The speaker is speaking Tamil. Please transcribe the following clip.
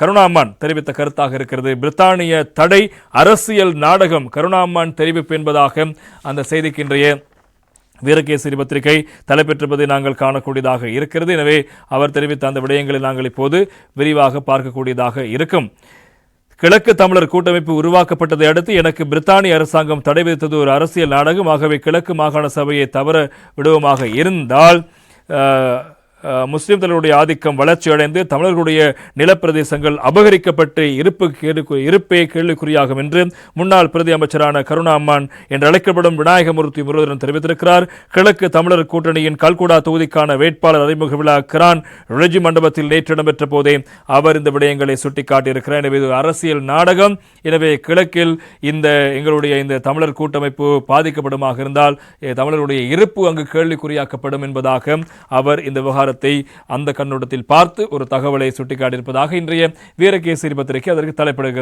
கருணாமான் தெரிவித்த கருத்தாக இருக்கிறது. பிரித்தானிய தடை அரசியல் நாடகம் கருணாமான் தெரிவிப்பு என்பதாக அந்த செய்திக்கு இன்றைய வீரகேசரி பத்திரிகை தலைப்பெற்றிருப்பதை நாங்கள் காணக்கூடியதாக இருக்கிறது. எனவே அவர் தெரிவித்த அந்த விடயங்களை நாங்கள் இப்போது விரிவாக பார்க்கக்கூடியதாக இருக்கும். கிழக்கு தமிழர் கூட்டமைப்பு உருவாக்கப்பட்டதை அடுத்து எனக்கு பிரித்தானிய அரசாங்கம் தடை விதித்தது ஒரு அரசியல் நாடகம். ஆகவே கிழக்கு மாகாண சபையை தவற விடுவோமாக இருந்தால் முஸ்லிம்களுடைய ஆதிக்கம் வளர்ச்சி அடைந்து தமிழர்களுடைய நிலப்பிரதேசங்கள் அபகரிக்கப்பட்டு இருப்பு கேள்வி இருப்பே கேள்விக்குறியாகும் என்று முன்னாள் பிரதி அமைச்சரான கருணா அம்மான் என்று அழைக்கப்படும் விநாயகமூர்த்தி முருகன் தெரிவித்திருக்கிறார். கிழக்கு தமிழர் கூட்டணியின் கல்குடா தொகுதிக்கான வேட்பாளர் அறிமுக விழா கிரான் ரிஜி மண்டபத்தில் நேற்று இடம்பெற்ற போதே அவர் இந்த விடயங்களை சுட்டிக்காட்டியிருக்கிறார். எனவே இது அரசியல் நாடகம். எனவே கிழக்கில் இந்த எங்களுடைய இந்த தமிழர் கூட்டமைப்பு பாதிக்கப்படுமாக இருந்தால் தமிழருடைய இருப்பு அங்கு கேள்விக்குறியாக்கப்படும் என்பதாக அவர் இந்த விவகாரத்தை அந்த கண்ணோட்டத்தில் பார்த்து ஒரு தகவலை சுட்டிக்காட்டியிருப்பதாக இன்றைய வீரகேசரி பத்திரிகை அதற்கு தலைப்படுகிறது.